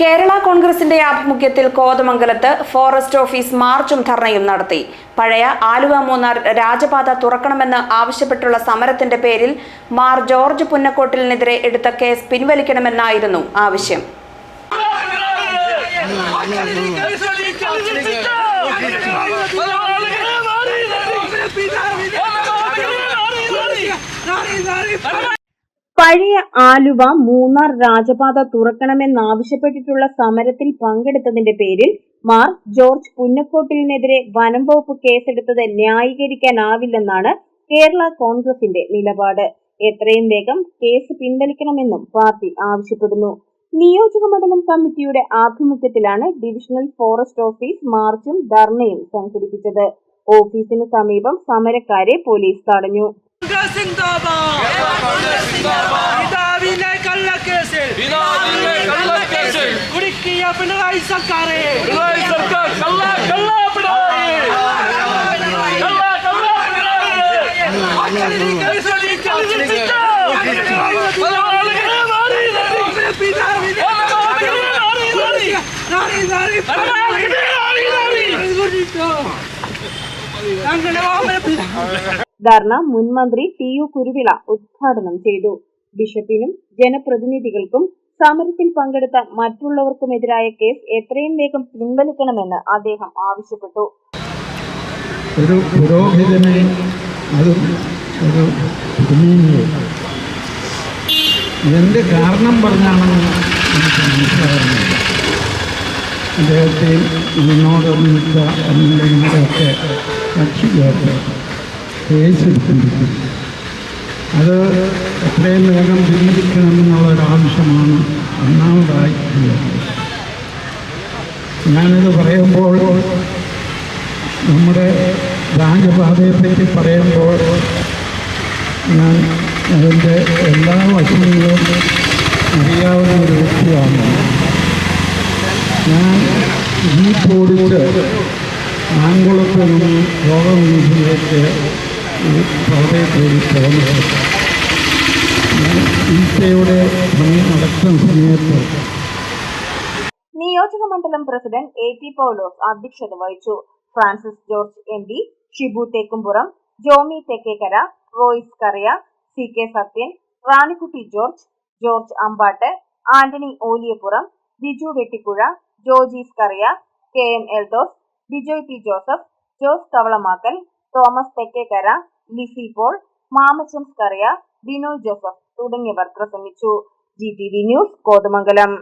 കേരള കോൺഗ്രസിന്റെ ആഭിമുഖ്യത്തിൽ കോതമംഗലത്ത് ഫോറസ്റ്റ് ഓഫീസ് മാർച്ചും ധർണയും നടത്തി പഴയ ആലുവ മൂന്നാർ രാജപാത തുറക്കണമെന്ന് ആവശ്യപ്പെട്ടുള്ള സമരത്തിന്റെ പേരിൽ മാർ ജോർജ് പുന്നക്കോട്ടിലിനെതിരെ എടുത്ത കേസ് പിൻവലിക്കണമെന്നായിരുന്നു ആവശ്യം പഴയ ആലുവ മൂന്നാർ രാജപാത തുറക്കണമെന്നാവശ്യപ്പെട്ടിട്ടുള്ള സമരത്തിൽ പങ്കെടുത്തതിന്റെ പേരിൽ മാർ ജോർജ് പുന്നക്കോട്ടിലിനെതിരെ വനം വകുപ്പ് കേസെടുത്തത് ന്യായീകരിക്കാനാവില്ലെന്നാണ് കേരള കോൺഗ്രസിന്റെ നിലപാട്. എത്രയും വേഗം കേസ് പിൻവലിക്കണമെന്നും പാർട്ടി ആവശ്യപ്പെടുന്നു. നിയോജക മണ്ഡലം കമ്മിറ്റിയുടെ ആഭിമുഖ്യത്തിലാണ് ഡിവിഷണൽ ഫോറസ്റ്റ് ഓഫീസ് മാർച്ചും ധർണയും സംഘടിപ്പിച്ചത്. ഓഫീസിന് സമീപം സമരക്കാരെ പോലീസ് തടഞ്ഞു. കോൺഗ്രസ് സിന്ദാബാദ് പിതാവിനെ കള്ളക്കേസിൽ പിതാവിനെ കള്ളക്കേസിൽ കുടുക്കിയ പിണറായി സർക്കാരെ പിണറായി സർക്കാർ കള്ള കള്ള പിണറായി കള്ള കള്ള പിണറായി കേസരി ധർണ മുൻമന്ത്രി ടി യു കുരുവിള ഉദ്ഘാടനം ചെയ്തു. ബിഷപ്പിനും ജനപ്രതിനിധികൾക്കും സമരത്തിൽ പങ്കെടുത്ത മറ്റുള്ളവർക്കുമെതിരായ കേസ് എത്രയും വേഗം പിൻവലിക്കണമെന്ന് അദ്ദേഹം ആവശ്യപ്പെട്ടു. ഒരു പുരോഹിതനെ അതും ഒരു കാരണം പറഞ്ഞാണെന്ന് എനിക്ക് മനസ്സിലാകുന്നില്ല അദ്ദേഹത്തെ ഇതിനോടൊന്നിച്ച കക്ഷി കക്ഷികൾക്ക് കേസെടുത്തിരിക്കുന്നു അത് എത്രയും വേഗം പിൻവലിക്കണമെന്നുള്ളൊരാവശ്യമാണ് ഒന്നാമതായി ഞാനിത് പറയുമ്പോൾ നമ്മുടെ രാജപാതയെപ്പറ്റി പറയുമ്പോൾ ഞാൻ അതിന്റെ എല്ലാ വശങ്ങളും അറിയാവുന്ന ഒരു വ്യക്തിയാണ്. ഞാൻ ഈ ഓടിച്ച് ആങ്കുളത്ത് നിന്ന് ലോകം ഈ കൂടി പോകുന്നത് ഈശയുടെ നടക്കുന്ന സമയത്ത് നിയോജക മണ്ഡലം പ്രസിഡന്റ് എ ടി പൗലോസ് അധ്യക്ഷത വഹിച്ചു. Francis George M P Shibu Thekkumpuram Jomy Thekkekara Royis Kuriya C K Sathyan Ranikutty George George Ambatt Antony Oliyapuram Biju Vettikuzha Jojees Kuriya K M Eldhose Bijoy P Joseph Jose Kavalamakkal Thomas Thekkekara Lissy Paul Mamachan Kuriya Binoy Joseph തുടങ്ങിയവർ പ്രസംഗിച്ചു. G T V news Kothamangalam.